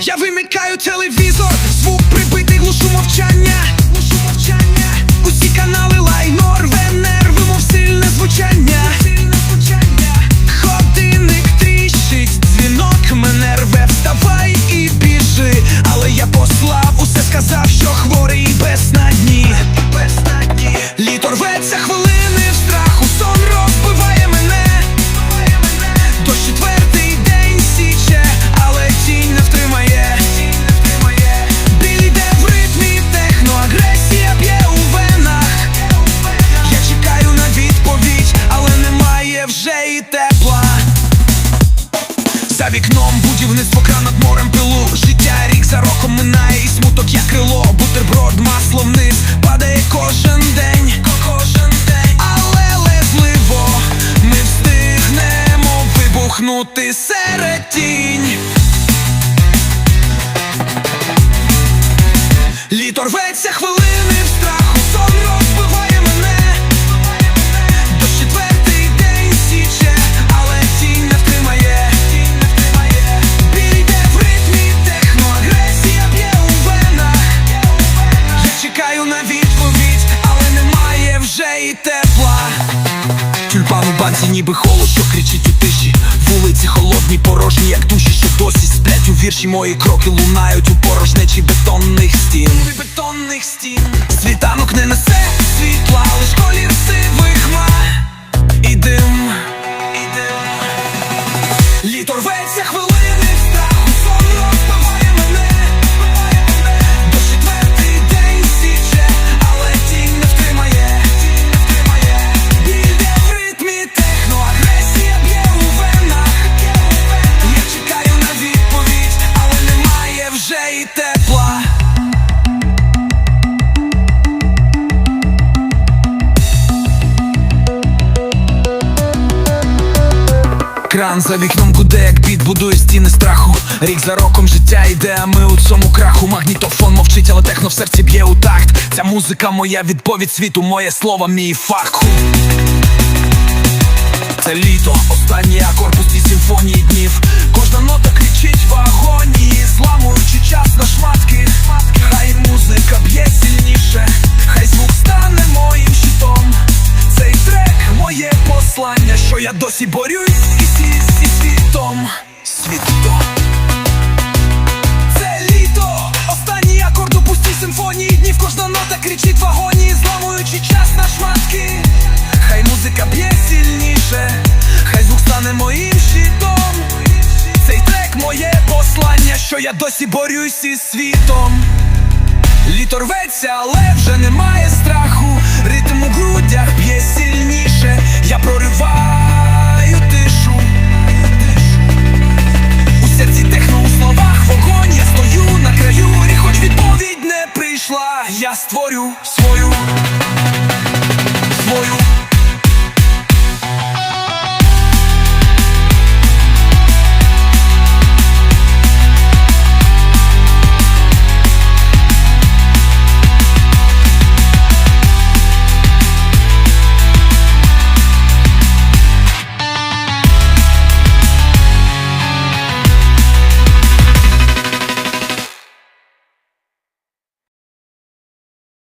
Я, вимикаю телевізор, звук прибитий, глушу мовчання. Вікном. Будівництво кран над морем пилу. Життя рік за роком минає і смуток як крило. Бутерброд, масло вниз, падає кожен день Кожен день. Але лезливо ми встигнемо вибухнути серед тінь. Літо рветься хвилини ніби холод, що кричить у тиші. Вулиці холодні, порожні, як душі, що досі сплять у вірші. Мої кроки лунають у порожнечі бетонних стін. Бетонних стін. Світанок не несе світла, лиш колір сивих хмар і дим. І дим. Літо рветься хвилини Кран за вікном гуде, як біт будує стіни страху. Рік за роком життя йде, а ми у цьому краху. Магнітофон мовчить, але техно в серці б'є у такт. Ця музика моя відповідь світу, моє слово, мій факт. Це літо, останній акорд пусті симфонії днів. Кожна нота кричить в агонії, зламуючи час на шматки. Хай музика б'є сильніше, хай звук стане моїм щитом. Цей трек моє послання, що я досі борюсь нота в агонії, зламуючи час на шматки. Хай музика б'є сильніше, хай звук стане моїм щитом. Цей трек моє послання, що я досі борюсь із світом. Літо рветься, але вже немає страху. Ритм у грудях б'є сильніше. Я свою, свою